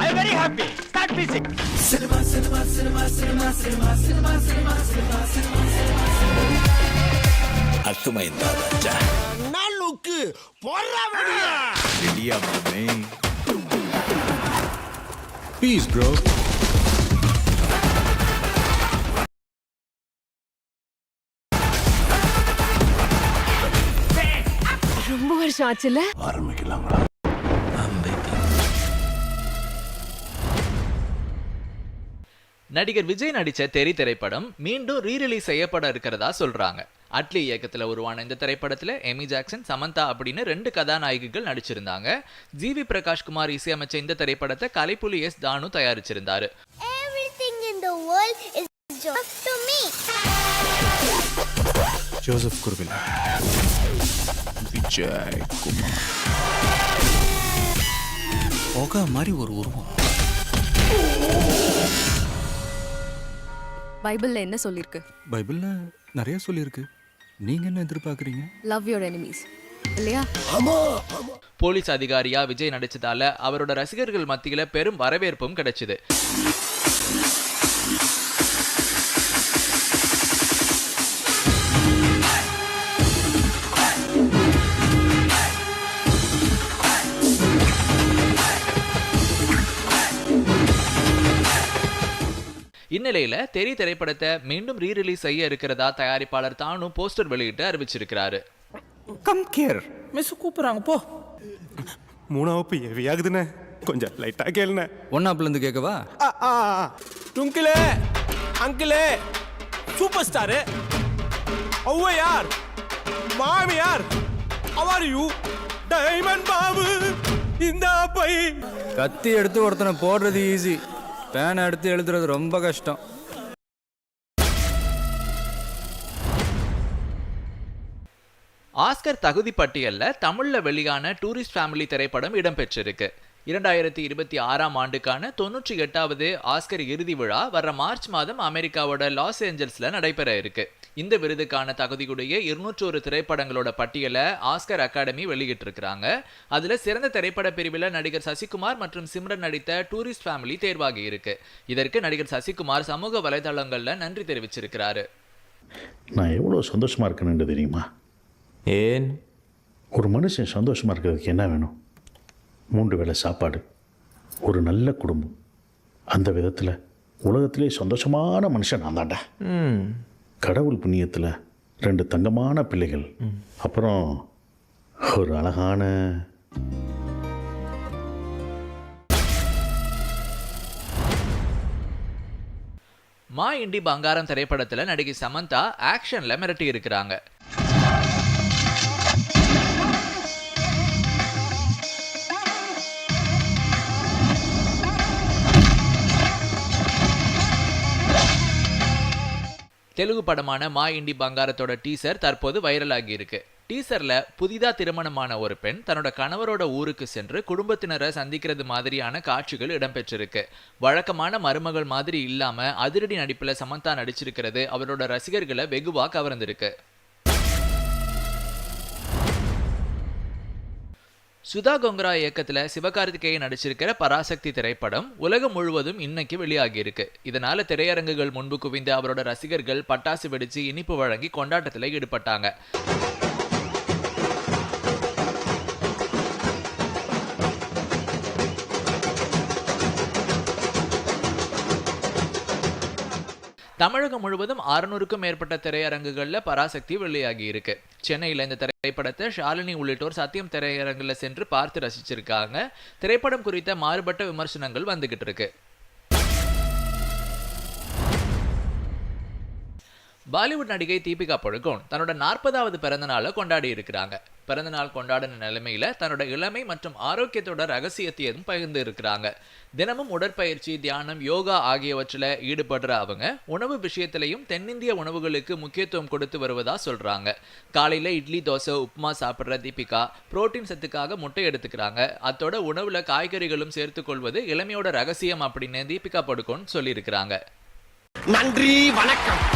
I very happy start music cinema cinema cinema cinema cinema cinema cinema cinema cinema அத்துமை தாதாச்சா நாளுக்கு போறாவடியா ரெடியா மாமே. பீஸ் ப்ரோ ரொம்ப வருஷம் ஆச்சுல ஆரம்பிக்கலாங்களா நடிகர் விஜய் நடித்த தெரி திரைப்படம் மீண்டும் ரீரிலீஸ் செய்யப்பட இருக்கிறதா சொல்றாங்க. அட்லி இயக்கத்தில் உருவான இந்த திரைப்படத்தில் எமி ஜாக்சன் சமந்தா அப்படின்னு ரெண்டு கதாநாயகிகள் நடிச்சிருந்தாங்க. ஜி வி பிரகாஷ் குமார் இசையமைச்ச இந்த திரைப்படத்தை கலைப்புலி எஸ் தானு தயாரிச்சிருந்தாரு. ஜோசப் குருவிலா விஜய் குமார். மாதிரி ஒரு உருவம். பைபிள்ல என்ன சொல்லிருக்கு? பைபிள்ல நிறைய சொல்லியிருக்கு நீங்க என்ன எதிர்பார்க்குறீங்க? லவ் யோர் எனிமீஸ் இல்லையா? போலீஸ் அதிகாரியா விஜய் நடிச்சதால அவரோட ரசிகர்கள் மத்தியில பெரும் வரவேற்பும் கிடைச்சது. இந்நிலையில தெரி திரைப்படத்தை மீண்டும் ரீரிலீஸ் செய்ய இருக்கிறதா தயாரிப்பாளர் தானும் போஸ்டர் வெளியிட்டு அறிவிச்சிருக்கிறாரு. கம் கேர் மிஸ் கூப்பிடுறாங்க போ. மூணாவது ஹெவி ஆகுதுண்ணே கொஞ்சம் லைட்டாக கேளுண்ணே. ஒன்னாப்ல இருந்து கேட்கவா? டுங்கிளே அங்கிளே சூப்பர் ஸ்டாரு ஔவையார் மாமியார் அவர் யூ டைமண்ட் பாபு. இந்த பை கத்தி எடுத்து ஒருத்தனை போடுறது ஈஸி பேனை எடுத்து எழுதுறது ரொம்ப கஷ்டம். ஆஸ்கர் தகுதி பட்டியலில் தமிழில் வெளியான டூரிஸ்ட் ஃபேமிலி திரைப்படம் இடம்பெற்றிருக்கு. இரண்டாயிரத்தி இருபத்தி ஆறாம் ஆண்டுக்கான தொன்னூற்றி எட்டாவது ஆஸ்கர் இறுதி விழா வர்ற மார்ச் மாதம் அமெரிக்காவோட லாஸ் ஏஞ்சல்ஸ்ல நடைபெற இருக்கு. இந்த விருதுக்கான தகுதியுடைய இருநூற்றொரு திரைப்படங்களோட பட்டியலை ஆஸ்கர் அகாடமி வெளியிட்டிருக்கிறாங்க. அதுல சிறந்த திரைப்பட பிரிவில் நடிகர் சசிகுமார் மற்றும் சிம்ரன் நடித்த டூரிஸ்ட் ஃபேமிலி தேர்வாகி இருக்கு. இதற்கு நடிகர் சசிகுமார் சமூக வலைதளங்கள்ல நன்றி தெரிவிச்சிருக்கிறாரு. நான் எவ்வளோ சந்தோஷமாக இருக்கேன்னு தெரியுமா? ஏன்? ஒரு மனுஷன் சந்தோஷமாக இருக்கிறதுக்கு என்ன வேணும்? மூன்று வேளை சாப்பாடு. ஒரு நல்ல குடும்பம். அந்த விதத்தில் உலகத்திலே சந்தோஷமான மனுஷன் நான் தான்டா. கடவுள் புண்ணியத்தில் ரெண்டு தங்கமான பிள்ளைகள். அப்புறம் ஒரு அழகான மா இண்டி பங்காரம் திரைப்படத்துல நடிகை சமந்தா ஆக்ஷன்ல மிரட்டி இருக்கிறாங்க. தெலுங்கு படமான மா இண்டி பங்காரத்தோட டீசர் தற்போது வைரலாகி இருக்கு டீசர்ல புதிதா திருமணமான ஒரு பெண் தன்னோட கணவரோட ஊருக்கு சென்று குடும்பத்தினரை சந்திக்கிறது மாதிரியான காட்சிகள் இடம்பெற்றிருக்கு. வழக்கமான மருமகள் மாதிரி இல்லாம அதிரடி நடிப்புல சமந்தா நடிச்சிருக்கிறது அவரோட ரசிகர்களை வெகுவா கவர்ந்திருக்கு. சுதா கொங்கரா இயக்கத்துல சிவகார்த்திகேயன் நடிச்சிருக்கிற பராசக்தி திரைப்படம் உலகம் முழுவதும் இன்னைக்கு வெளியாகி இருக்கு இதனால திரையரங்குகள் முன்பு குவிந்து அவரோட ரசிகர்கள் பட்டாசு வெடிச்சு இனிப்பு வழங்கி கொண்டாட்டத்துல ஈடுபட்டாங்க. தமிழகம் முழுவதும் அறுநூறுக்கும் மேற்பட்ட திரையரங்குகளில் பராசக்தி வெளியாகி இருக்கு. சென்னையில் இந்த திரைப்படத்தை ஷாலினி உள்ளிட்டோர் சத்தியம் திரையரங்கில் சென்று பார்த்து ரசிச்சிருக்காங்க. திரைப்படம் குறித்த மாறுபட்ட விமர்சனங்கள் வந்துகிட்டு இருக்கு. பாலிவுட் நடிகை தீபிகா படுகோன் தன்னோட நாற்பதாவது பிறந்த நாளை கொண்டாடி இருக்கிறாங்க. பிறந்தநாள் கொண்டாடின நிலைமையில தன்னோட இளமை மற்றும் ஆரோக்கியத்தோட ரகசியத்தையும் பகிர்ந்து இருக்கிறாங்க. தினமும் உடற்பயிற்சி தியானம் யோகா ஆகியவற்றில் ஈடுபடுற அவங்க உணவு விஷயத்திலையும் தென்னிந்திய உணவுகளுக்கு முக்கியத்துவம் கொடுத்து வருவதா சொல்றாங்க. காலையில இட்லி தோசை உப்புமா சாப்பிட்ற தீபிகா புரோட்டீன் சத்துக்காக முட்டை எடுத்துக்கிறாங்க. அத்தோட உணவுல காய்கறிகளும் சேர்த்துக்கொள்வது இளமையோட ரகசியம் அப்படின்னு தீபிகா படுகோன் சொல்லியிருக்கிறாங்க. நன்றி வணக்கம்.